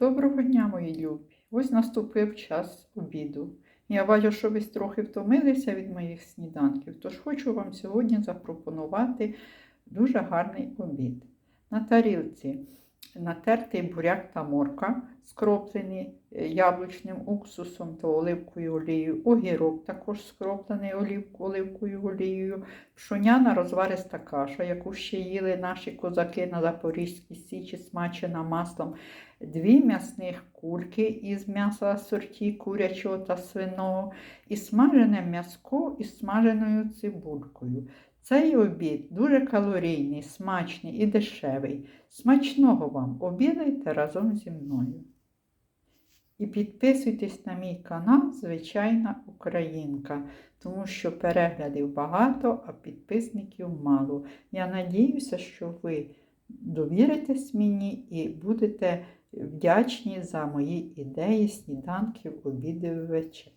Доброго дня, мої любі! Ось наступив час обіду. Я бачу, що ви трохи втомилися від моїх сніданків, тож хочу вам сьогодні запропонувати дуже гарний обід. На тарілці натертий буряк та морка, скроплені е, яблучним уксусом та оливкою олією, огірок також скроплений оливкою олією, пшоняна розвариста каша, яку ще їли наші козаки на Запорізькій січі, смачена маслом, дві м'ясних кульки із м'яса сорті курячого та свиного, і смажене м'яско із смаженою цибулькою. Цей обід дуже калорійний, смачний і дешевий. Смачного вам обідайте разом зі мною. І підписуйтесь на мій канал Звичайна Українка, тому що переглядів багато, а підписників мало. Я надіюся, що ви довіритесь мені і будете вдячні за мої ідеї, сніданків, обідів вечер.